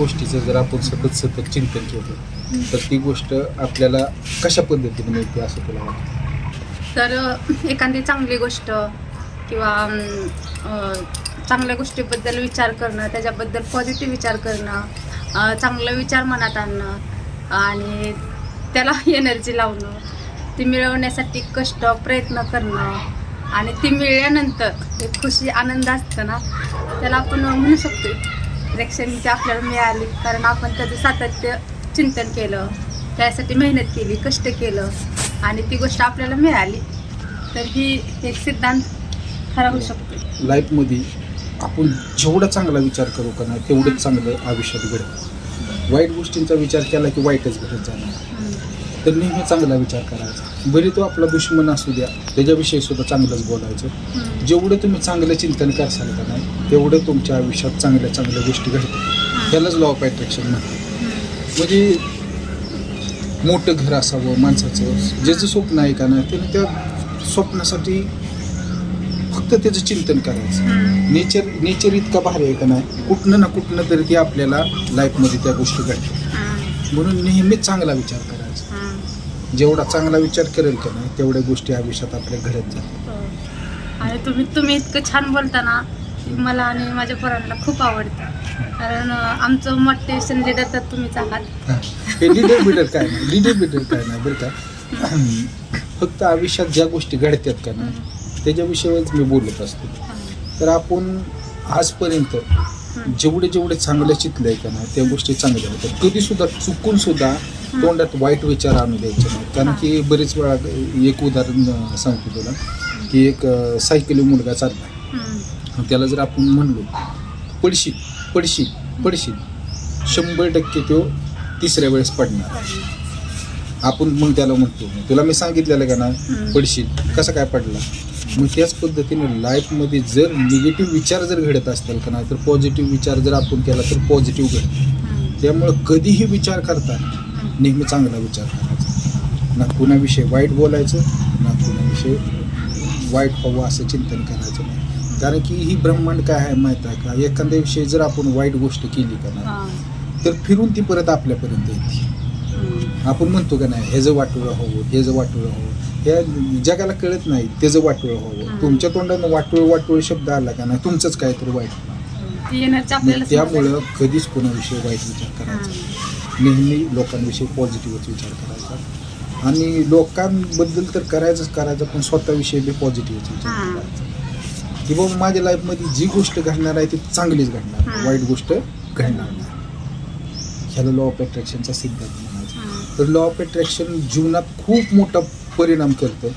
गोष्टीचं जर आपण सतत सतत चिंतन केलं तर ती गोष्ट आपल्याला कशा पद्धतीने मिळते असं तुला वाटतं? तर एखादी चांगली गोष्ट किंवा चांगल्या गोष्टीबद्दल विचार करणं त्याच्याबद्दल पॉझिटिव्ह विचार करणं चांगला चांगलं विचार मनात आणणं आणि त्याला एनर्जी लावणं ती मिळवण्यासाठी कष्ट प्रयत्न करणं आणि ती मिळल्यानंतर एक खुशी आनंद असतं ना त्याला आपण म्हणू शकतो प्रेक्षणीची आपल्याला मिळाली. कारण आपण त्याचं सातत्य चिंतन केलं. त्यासाठी मेहनत केली कष्ट केलं. आणि ती गोष्ट आपल्याला मिळाली. तर ही एक सिद्धांत खरा होऊ शकतो. लाईफमध्ये आपण जेवढा चांगला विचार करू का नाही तेवढंच चांगलं आयुष्यात घडेल वाईट गोष्टींचा विचार केला की वाईटच घडत जाणार. तर नेहमी चांगला विचार करायचा. बरी तो आपला दुश्मन असू द्या त्याच्याविषयी सुद्धा चांगलंच बोलायचं. जेवढं तुम्ही चांगलं चिंतन करसाल का नाही तेवढं तुमच्या आयुष्यात चांगल्या चांगल्या गोष्टी घडतात त्यालाच लॉ ऑफ अट्रॅक्शन म्हणतात. म्हणजे मोठं घर असावं माणसाचं ज्याचं स्वप्न आहे का नाही त्याने त्या स्वप्नासाठी फक्त त्याचं चिंतन करायचं. नेचर नेचर इतका भारी आहे का नाही कुठनं ना कुठनं तरी ती आपल्याला लाईफमध्ये त्या गोष्टी घडतात. म्हणून नेहमीच चांगला विचार करायचा जेवढा चांगला विचार करेल का नाही तेवढ्या गोष्टी आयुष्यात आपल्या घडत जातात हो. आणि तुम्ही तुम्ही इतकं छान बोलता ना की मला आणि माझ्या पोरांना खूप आवडतं. कारण अं, आमचं मोटिवेशन लीडर तर तुम्हीच आहात. हा. हे लिडर बिडर काय नाही लिडर बिडर काय नाही बरं का. फक्त आयुष्यात ज्या गोष्टी घडतात का नाही त्याच्याविषयीच मी बोलत असतो. तर आपण आजपर्यंत जेवढे जेवढे चांगले चितले का नाही त्या गोष्टी चांगल्या होत्या. कधी सुद्धा चुकून सुद्धा तोंडात वाईट विचार आणू द्यायचे नाही कारण की बरेच वेळा एक उदाहरण सांगतो तुला की एक सायकली मुलगा चालला. त्याला जर आपण म्हणलो पडशील पडशील पडशील शंभर टक्के तो तिसऱ्या वेळेस पडणार. आपण मग त्याला म्हणतो तुला मी सांगितलेलं का ना. पडशील. कसं काय पडला? मग त्याच पद्धतीने लाईफमध्ये जर निगेटिव्ह विचार जर घडत असतील का नाही तर पॉझिटिव्ह विचार जर आपण केला तर पॉझिटिव्ह घडत. त्यामुळं कधीही विचार करताना नेहमी चांगला विचार करायचा ना कुणाविषयी वाईट बोलायचं ना कुणाविषयी वाईट व्हावं असं चिंतन करायचं नाही कारण की ही ब्रह्मांड काय आहे माहीत आहे का एखाद्या विषयी जर आपण वाईट गोष्ट केली का ना हा. तर फिरून ती परत आपल्यापर्यंत येते. आपण म्हणतो का नाही ह्याचं वाटोळं हवं ह्याचं वाटोळं हवं ह्या जगाला कळत नाही त्याचं वाटोळं हवं. तुमच्या तोंडानं वाटोळं वाटोळं शब्द आला का नाही तुमचंच काहीतरी वाईट ती एनर्जी मग आपल्याला त्यामुळं कधीच कोणाविषयी वाईट विचार करायचा. नेहमी लोकांविषयी पॉझिटिव्हच विचार करायचा आणि लोकांबद्दल तर करायचंच करायचं पण स्वतःविषयी बी पॉझिटिव्हच विचार. करायचा की बाबा माझ्या लाईफमध्ये जी गोष्ट घडणार आहे ती चांगलीच घडणार. वाईट गोष्ट घडणार नाही ह्याला लॉ ऑफ अट्रॅक्शनचा सिद्धांत म्हणायचा. तर लॉ ऑफ अट्रॅक्शन जीवनात खूप मोठा परिणाम करतं.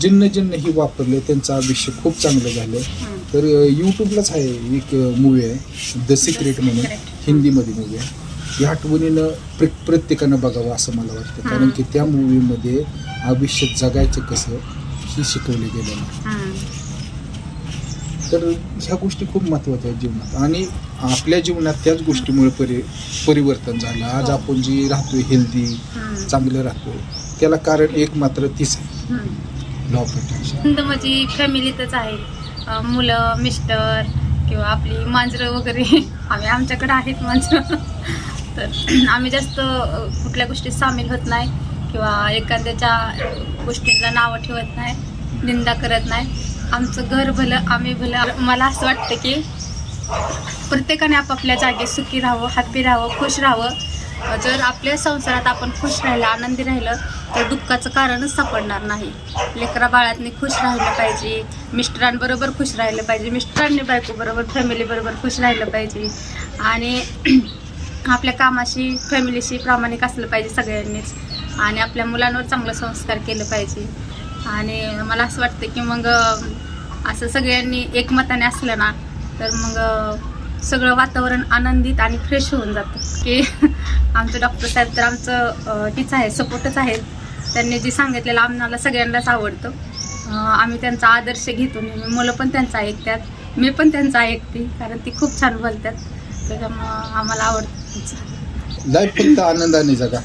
जिन्न जिन्न ही वापरले त्यांचं आयुष्य खूप चांगलं झालं. तर यूट्यूबला आहे एक मूवी आहे द सिक्रेट म्हणून. हिंदीमध्ये मूवी आहे या आठवणीनं प्र प्रत्येकानं बघावं असं मला वाटतं. कारण की त्या मूवीमध्ये आयुष्य जगायचं कसं ही शिकवले आहे. हम्म. तर ह्या गोष्टी खूप महत्त्वाच्या आहेत जीवनात. आणि आपल्या जीवनात त्याच गोष्टीमुळे परि परिवर्तन झालं. आज हो. आपण जी राहतोय हेल्दी. चांगलं राहतोय त्याला कारण एक मात्र तीच आहे. लॉ म्हणजे फॅमिलीतच आहे. मुलं मिस्टर किंवा आपली मांजरं वगैरे. आम्ही आमच्याकडे आहेत मांजरं. तर आम्ही जास्त कुठल्या गोष्टीत सामील होत नाही किंवा एखाद्याच्या गोष्टींना नावं ठेवत नाही निंदा करत नाही. आमचं घर भलं आम्ही भलं. मला असं वाटतं की प्रत्येकाने आपापल्या जागी सुखी राहावं हॅपी राहावं खुश राहावं. जर आपल्या संसारात आपण खुश राहिलं आनंदी राहिलं तर दुःखाचं कारणच सापडणार नाही. लेकरा बाळातनी खुश राहिलं पाहिजे मिस्टरांबरोबर खुश राहिलं पाहिजे मिस्टरांनी बायकोबरोबर फॅमिलीबरोबर खुश राहिलं पाहिजे. आणि आपल्या कामाशी फॅमिलीशी प्रामाणिक असलं पाहिजे सगळ्यांनीच. आणि आपल्या मुलांवर चांगला संस्कार केलं पाहिजे. आणि मला असं वाटतं की मग असं सगळ्यांनी एकमताने असलं ना तर मग सगळं वातावरण आनंदित आणि फ्रेश होऊन जातं. की आमचं डॉक्टर साहेब तर आमचं हीच आहे सपोर्टच आहेत. त्यांनी जे सांगितलेलं आम्हाला सगळ्यांनाच आवडतं. आम्ही त्यांचा आदर्श घेतो. नेहमी मुलं पण त्यांचा ऐकतात. मी पण त्यांचा ऐकते कारण ती खूप छान बोलतात. त्याच्यामुळं आम्हाला आवडतं लाईफ फक्त आनंदाने जगा.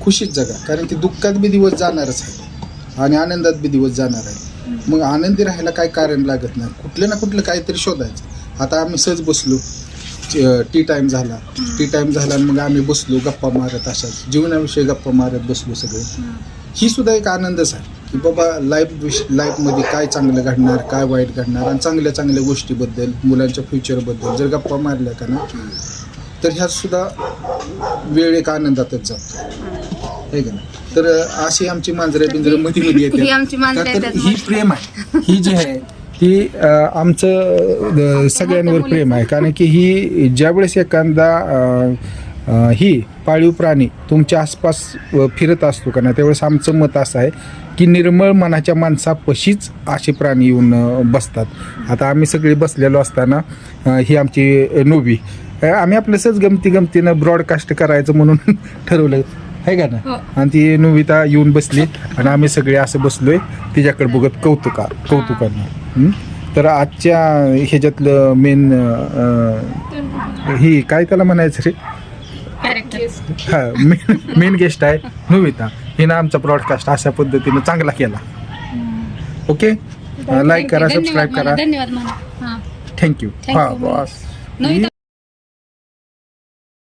खुशीत जगा. कारण की दुःखात बी दिवस जाणारच आहे. आणि आनंदात बी दिवस जाणार आहे. मग आनंदी राहायला काय कारण लागत नाही? कुठलं ना कुठलं काहीतरी शोधायचं. आता आम्ही सहज बसलो. टी टाइम झाला. टी टाइम झाला आणि मग आम्ही बसलो गप्पा मारत अशाच जीवनाविषयी गप्पा मारत बसलो सगळे. ही सुद्धा एक आनंदच आहे की बाबा लाईफ विश लाईफमध्ये काय चांगलं घडणार काय वाईट घडणार आणि चांगल्या चांगल्या गोष्टीबद्दल मुलांच्या फ्युचरबद्दल जर गप्पा मारल्या का ना तर ह्यात सुद्धा वेळ एक आनंदातच जातो. आहे का नाही? तर अशी आमची मांजरे बिंजरे मध्ये मध्ये येते ही प्रेम आहे. ही जी आहे अं, आमचं सगळ्यांवर प्रेम आहे. कारण की ही ज्यावेळेस एखादा ही पाळीव प्राणी तुमच्या आसपास फिरत असतो का ना त्यावेळेस आमचं मत असं आहे की निर्मळ मनाच्या माणसापशीच असे प्राणी येऊन बसतात. आता आम्ही सगळे बसलेलो असताना ही आमची नोबी. आम्ही आपलं सहज गमती गमतीनं ब्रॉडकास्ट करायचं म्हणून ठरवलं. आहे का ना? हो. आणि ती नुविता येऊन बसली आणि आम्ही सगळे असं बसलोय तिच्याकडे बघत कौतुका कौतुकानं? तर आजच्या ह्याच्यातलं मेन ही काय त्याला म्हणायचं रे? हा मेन मेन गेस्ट आहे नुविता. हिनं आमचा ब्रॉडकास्ट अशा पद्धतीनं चांगला केला. ओके लाईक करा सबस्क्राईब करा. धन्यवाद हां. थँक्यू हा. बस